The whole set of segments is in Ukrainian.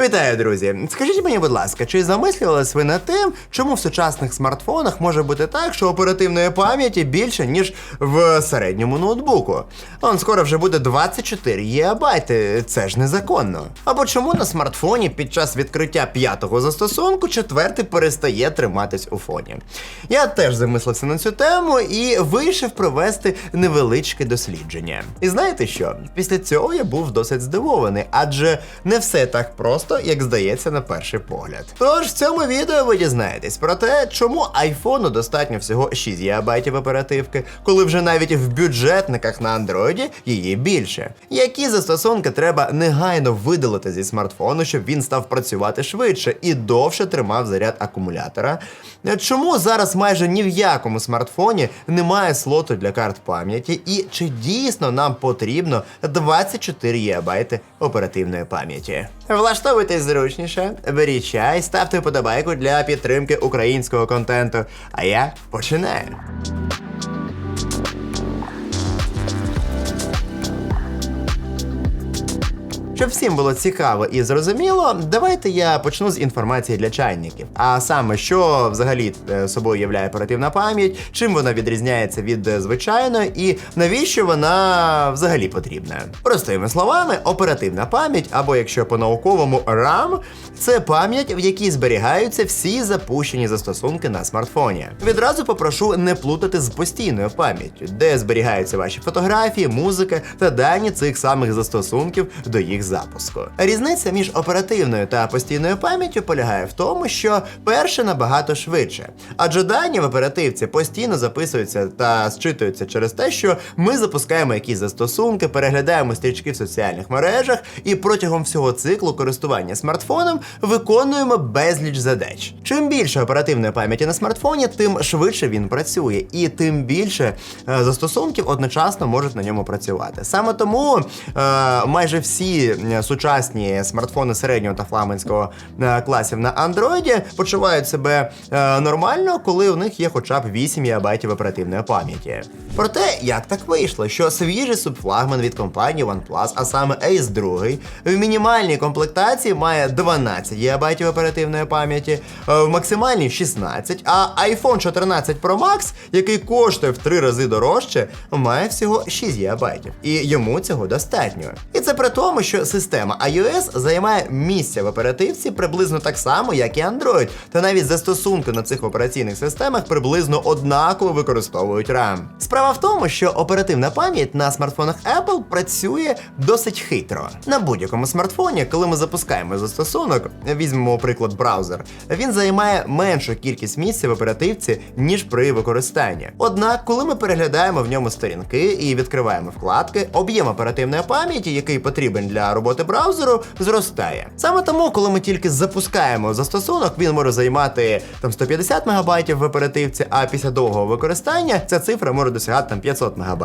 Вітаю, друзі! Скажіть мені, будь ласка, чи замислювались ви над тим, чому в сучасних смартфонах може бути так, що оперативної пам'яті більше, ніж в середньому ноутбуку? Он скоро вже буде 24 єбайти, це ж незаконно. Або чому на смартфоні під час відкриття п'ятого застосунку четвертий перестає триматись у фоні? Я теж замислився на цю тему і вирішив провести невеличке дослідження. І знаєте що? Після цього я був досить здивований, адже не все так просто, як здається на перший погляд. Тож в цьому відео ви дізнаєтесь про те, чому айфону достатньо всього 6 ГБ оперативки, коли вже навіть в бюджетниках на андроїді її більше. Які застосунки треба негайно видалити зі смартфону, щоб він став працювати швидше і довше тримав заряд акумулятора? Чому зараз майже ні в якому смартфоні немає слоту для карт пам'яті, і чи дійсно нам потрібно 24 ГБ оперативної пам'яті? Влаштовуйтесь зручніше, беріть чай, ставте вподобайку для підтримки українського контенту. А я починаю. Щоб всім було цікаво і зрозуміло, давайте я почну з інформації для чайників. А саме, що взагалі е, собою являє оперативна пам'ять, чим вона відрізняється від е, звичайної, і навіщо вона взагалі потрібна. Простими словами, оперативна пам'ять, або якщо по-науковому RAM, це пам'ять, в якій зберігаються всі запущені застосунки на смартфоні. Відразу попрошу не плутати з постійною пам'яттю, де зберігаються ваші фотографії, музика та дані цих самих застосунків до їх запуску. Різниця між оперативною та постійною пам'яттю полягає в тому, що перше набагато швидше, адже дані в оперативці постійно записуються та зчитуються через те, що ми запускаємо якісь застосунки, переглядаємо стрічки в соціальних мережах і протягом всього циклу користування смартфоном виконуємо безліч задач. Чим більше оперативної пам'яті на смартфоні, тим швидше він працює, і тим більше е, застосунків одночасно можуть на ньому працювати. Саме тому е, майже всі сучасні смартфони середнього та флагманського е, класів на Android почувають себе е, нормально, коли у них є хоча б 8 ГБ оперативної пам'яті. Проте, як так вийшло, що свіжий субфлагман від компанії OnePlus, а саме Ace 2, в мінімальній комплектації має 12 ГБ оперативної пам'яті, е, в максимальній 16, а iPhone 14 Pro Max, який коштує в 3 рази дорожче, має всього 6 ГБ. І йому цього достатньо. І це при тому, що система iOS займає місце в оперативці приблизно так само, як і Android, та навіть застосунки на цих операційних системах приблизно однаково використовують RAM. Справа в тому, що оперативна пам'ять на смартфонах Apple працює досить хитро. На будь-якому смартфоні, коли ми запускаємо застосунок, візьмемо, приклад, браузер, він займає меншу кількість місця в оперативці, ніж при використанні. Однак, коли ми переглядаємо в ньому сторінки і відкриваємо вкладки, об'єм оперативної пам'яті, який потрібен для роботи браузеру, зростає. Саме тому, коли ми тільки запускаємо застосунок, він може займати там 150 МБ в оперативці, а після довгого використання ця цифра може досягати там 500 МБ.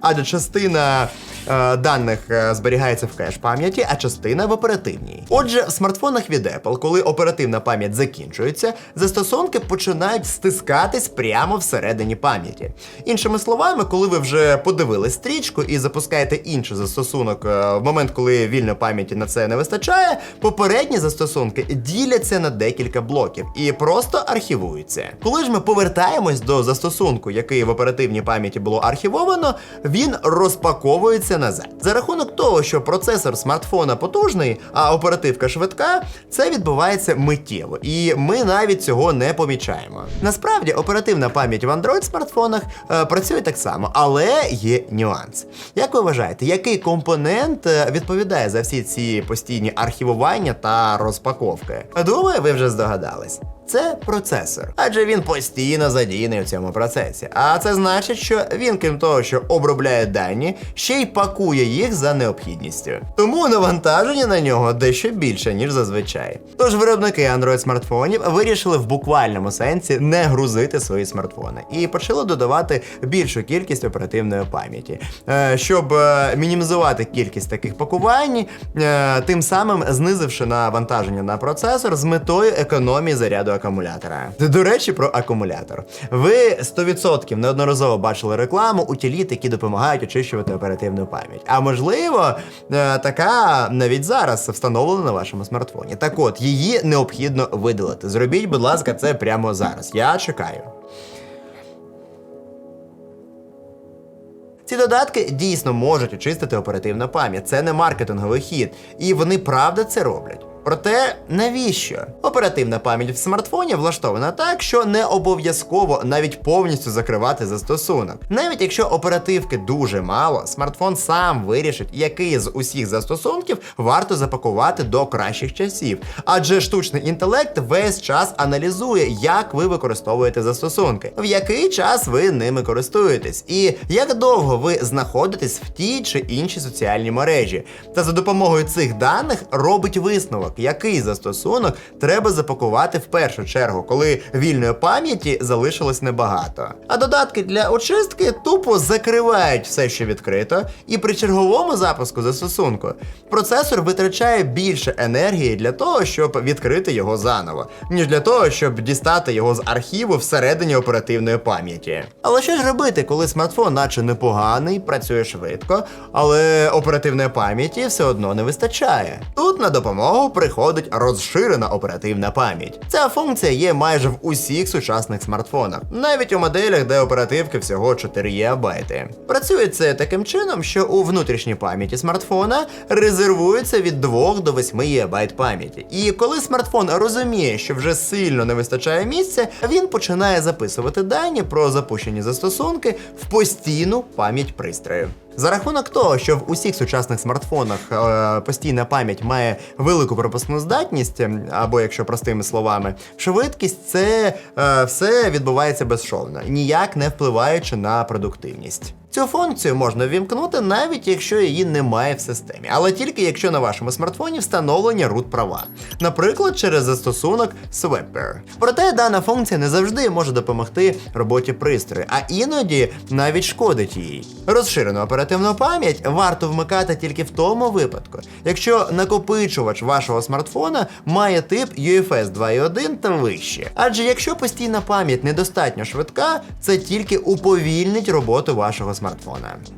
Адже частина е, даних е, зберігається в кеш пам'яті, а частина в оперативній. Отже, в смартфонах від Apple, коли оперативна пам'ять закінчується, застосунки починають стискатись прямо всередині пам'яті. Іншими словами, коли ви вже подивились стрічку і запускаєте інший застосунок е, в момент, коли вільної пам'яті на це не вистачає, попередні застосунки діляться на декілька блоків і просто архівуються. Коли ж ми повертаємось до застосунку, який в оперативній пам'яті було архівовано, він розпаковується назад. За рахунок того, що процесор смартфона потужний, а оперативка швидка, це відбувається миттєво, і ми навіть цього не помічаємо. Насправді, оперативна пам'ять в Android смартфонах е, працює так само, але є нюанс. Як ви вважаєте, який компонент е, відповідає за всі ці постійні архівування та розпаковки? Думаю, ви вже здогадались. Це процесор, адже він постійно задіяний в цьому процесі. А це значить, що він, крім того, що обробляє дані, ще й пакує їх за необхідністю. Тому навантаження на нього дещо більше, ніж зазвичай. Тож виробники Android смартфонів вирішили в буквальному сенсі не грузити свої смартфони і почали додавати більшу кількість оперативної пам'яті, Е, щоб е, мінімізувати кількість таких пакувань, е, тим самим знизивши навантаження на процесор з метою економії заряду акумулятора. До речі, про акумулятор. Ви 100% неодноразово бачили рекламу утиліт, які допомагають очищувати оперативну пам'ять. А можливо, е, така навіть зараз встановлена на вашому смартфоні. Так от, її необхідно видалити. Зробіть, будь ласка, це прямо зараз. Я чекаю. Ці додатки дійсно можуть очистити оперативну пам'ять. Це не маркетинговий хід, і вони правда це роблять. Проте навіщо? Оперативна пам'ять в смартфоні влаштована так, що не обов'язково навіть повністю закривати застосунок. Навіть якщо оперативки дуже мало, смартфон сам вирішить, який з усіх застосунків варто запакувати до кращих часів. Адже штучний інтелект весь час аналізує, як ви використовуєте застосунки, в який час ви ними користуєтесь, і як довго ви знаходитесь в тій чи іншій соціальній мережі. Та за допомогою цих даних робить висновок, який застосунок треба запакувати в першу чергу, коли вільної пам'яті залишилось небагато. А додатки для очистки тупо закривають все, що відкрито, і при черговому запуску застосунку процесор витрачає більше енергії для того, щоб відкрити його заново, ніж для того, щоб дістати його з архіву всередині оперативної пам'яті. Але що ж робити, коли смартфон, наче непоганий, працює швидко, але оперативної пам'яті все одно не вистачає. Тут на допомогу приходить розширена оперативна пам'ять. Ця функція є майже в усіх сучасних смартфонах, навіть у моделях, де оперативки всього 4 ГБ. Працює це таким чином, що у внутрішній пам'яті смартфона резервується від 2 до 8 ГБ пам'яті. І коли смартфон розуміє, що вже сильно не вистачає місця, він починає записувати дані про запущені застосунки в постійну пам'ять пристрою. За рахунок того, що в усіх сучасних смартфонах е, постійна пам'ять має велику пропускну здатність, ем, або якщо простими словами, швидкість це е, все відбувається безшовно, ніяк не впливаючи на продуктивність. Цю функцію можна ввімкнути навіть якщо її немає в системі, але тільки якщо на вашому смартфоні встановлені root права, наприклад, через застосунок Swapper. Проте дана функція не завжди може допомогти роботі пристрою, а іноді навіть шкодить їй. Розширену оперативну пам'ять варто вмикати тільки в тому випадку, якщо накопичувач вашого смартфона має тип UFS 2.1 та вище. Адже якщо постійна пам'ять недостатньо швидка, це тільки уповільнить роботу вашого смартфона.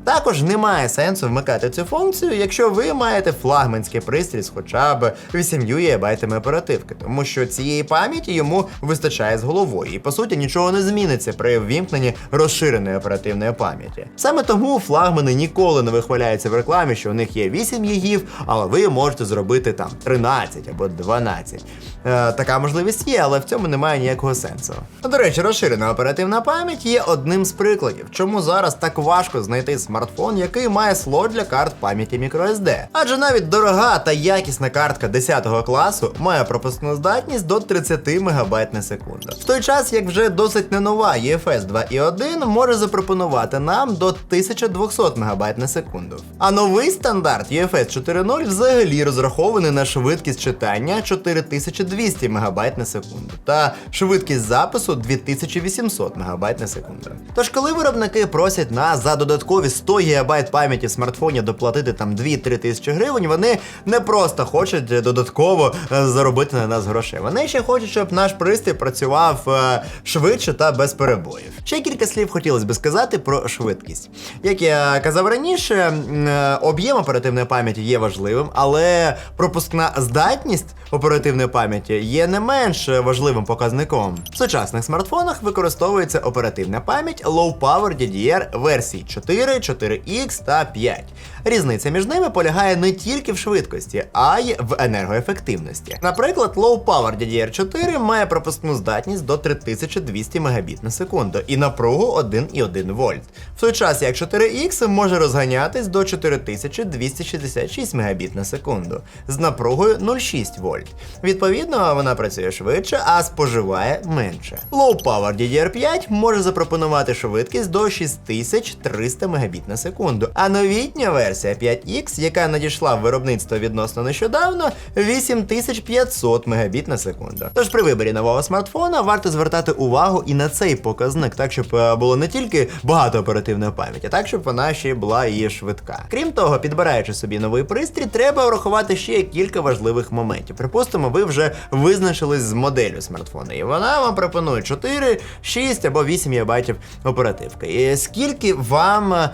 Також немає сенсу вмикати цю функцію, якщо ви маєте флагманський пристрій з хоча б 8 ГБ оперативки, тому що цієї пам'яті йому вистачає з головою, і по суті нічого не зміниться при ввімкненні розширеної оперативної пам'яті. Саме тому флагмани ніколи не вихваляються в рекламі, що у них є 8 ГБ, але ви можете зробити там 13 або 12. Е, така можливість є, але в цьому немає ніякого сенсу. До речі, розширена оперативна пам'ять є одним з прикладів, чому зараз так важко знайти смартфон, який має слот для карт пам'яті microSD. Адже навіть дорога та якісна картка 10 класу має пропускну здатність до 30 МБ на секунду. В той час, як вже досить не нова UFS 2.1 може запропонувати нам до 1200 МБ на секунду. А новий стандарт UFS 4.0 взагалі розрахований на швидкість читання 4200 МБ на секунду та швидкість запису 2800 МБ на секунду. Тож, коли виробники просять нас за додаткові 100 ГБ пам'яті в смартфоні доплатити там 2-3 тисячі гривень, вони не просто хочуть додатково е, заробити на нас грошей. Вони ще хочуть, щоб наш пристрій працював е, швидше та без перебоїв. Ще кілька слів хотілося би сказати про швидкість. Як я казав раніше, е, об'єм оперативної пам'яті є важливим, але пропускна здатність оперативної пам'яті є не менш важливим показником. В сучасних смартфонах використовується оперативна пам'ять Low Power DDR версій 4, 4X та 5. Різниця між ними полягає не тільки в швидкості, а й в енергоефективності. Наприклад, Low Power DDR4 має пропускну здатність до 3200 Мбіт на секунду і напругу 1,1 вольт. В той час як 4X може розганятись до 4266 Мбіт на секунду з напругою 0,6 вольт. Відповідно, вона працює швидше, а споживає менше. Low Power DDR5 може запропонувати швидкість до 6300 Мбіт на секунду, а новітня версія версія 5X, яка надійшла в виробництво відносно нещодавно, 8500 Мбіт на секунду. Тож при виборі нового смартфона варто звертати увагу і на цей показник, так щоб е, було не тільки багато оперативної пам'яті, а так щоб вона ще була і швидка. Крім того, підбираючи собі новий пристрій, треба врахувати ще кілька важливих моментів. Припустимо, ви вже визначились з моделлю смартфона, і вона вам пропонує 4, 6 або 8 ГБ оперативки. І скільки вам е,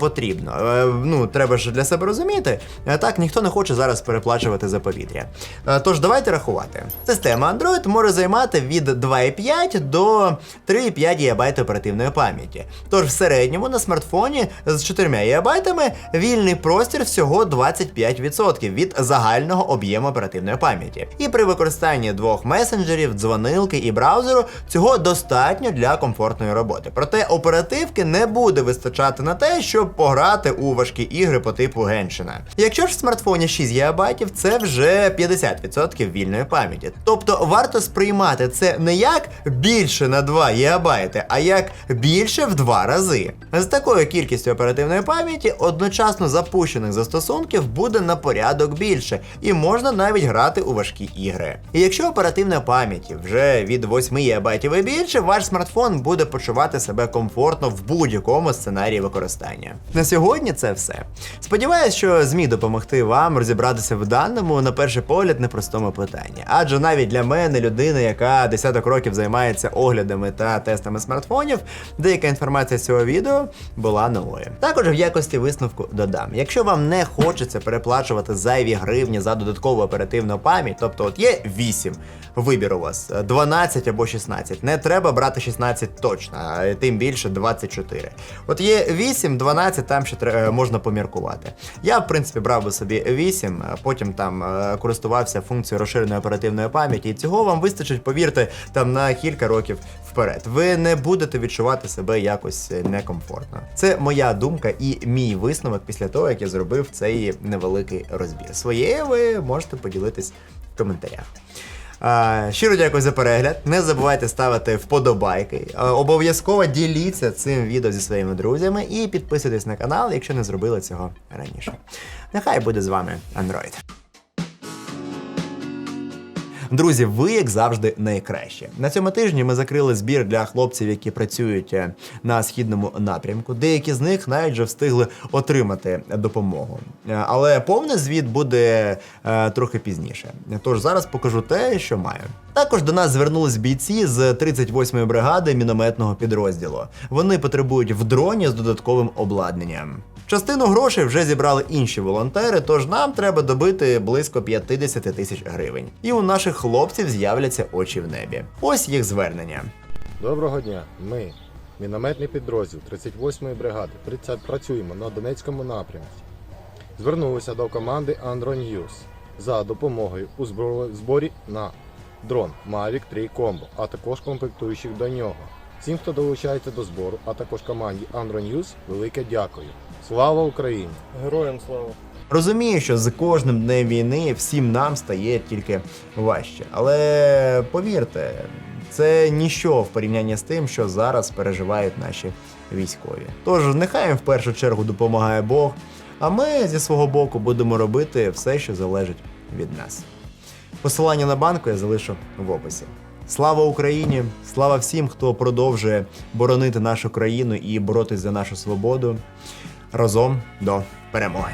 потрібно? Е, ну, треба ж для себе розуміти. Е, так, ніхто не хоче зараз переплачувати за повітря. Е, тож давайте рахувати. Система Android може займати від 2,5 до 3,5 ГБ оперативної пам'яті. Тож в середньому на смартфоні з 4 ГБ вільний простір всього 25% від загального об'єму оперативної пам'яті. І при використанні двох месенджерів, дзвонилки і браузеру цього достатньо для комфортної роботи. Проте оперативки не буде вистачати на те, щоб пограти у важкі ігри по типу Геншина. Якщо ж в смартфоні 6 ГБ, це вже 50% вільної пам'яті. Тобто варто сприймати це не як більше на 2 ГБ, а як більше в два рази. З такою кількістю оперативної пам'яті одночасно запущених застосунків буде на порядок більше, і можна навіть грати у важкі ігри. І якщо оперативна пам'яті вже від 8 ГБ і більше, ваш смартфон буде почувати себе комфортно в будь-якому сценарії використання. На сьогодні це все. Сподіваюсь, що зміг допомогти вам розібратися в даному на перший погляд непростому питанні. Адже навіть для мене, людини, яка десяток років займається оглядами та тестами смартфонів, деяка інформація з цього відео була новою. Також в якості висновку додам: якщо вам не хочеться переплачувати зайві гривні за додаткову оперативну пам'ять, тобто от є 8, вибір у вас 12 або 16. Не треба брати 16 точно, а тим більше 24. От є 8, 12, там ще можна поміркувати. Я, в принципі, брав би собі 8, а потім там е, користувався функцією розширеної оперативної пам'яті, і цього вам вистачить, повірте, там на кілька років вперед. Ви не будете відчувати себе якось е, некомфортно. Це моя думка і мій висновок після того, як я зробив цей невеликий розбір. Своєю ви можете поділитись в коментарях. Щиро дякую за перегляд. Не забувайте ставити вподобайки. Обов'язково діліться цим відео зі своїми друзями і підписуйтесь на канал, якщо не зробили цього раніше. Нехай буде з вами Android. Друзі, ви як завжди найкраще. На цьому тижні ми закрили збір для хлопців, які працюють е, на східному напрямку. Деякі з них навіть вже встигли отримати допомогу. Е, Але повний звіт буде е, трохи пізніше. Тож зараз покажу те, що маю. Також до нас звернулись бійці з 38-ї бригади мінометного підрозділу. Вони потребують в дроні з додатковим обладнанням. Частину грошей вже зібрали інші волонтери, тож нам треба добити близько 50 тисяч гривень. І у наших хлопців з'являться очі в небі. Ось їх звернення. Доброго дня. Ми, мінометний підрозділ 38-ї бригади, приця- працюємо на Донецькому напрямку. Звернулися до команди Andro News за допомогою у зборі на дрон Mavic 3 Combo, а також комплектуючих до нього. Всім, хто долучається до збору, а також команді Andro News, велике дякую. Слава Україні! Героям слава. Розумію, що з кожним днем війни всім нам стає тільки важче. Але повірте, це ніщо в порівнянні з тим, що зараз переживають наші військові. Тож нехай їм в першу чергу допомагає Бог, а ми зі свого боку будемо робити все, що залежить від нас. Посилання на банку я залишу в описі. Слава Україні! Слава всім, хто продовжує боронити нашу країну і боротись за нашу свободу. Разом до перемоги!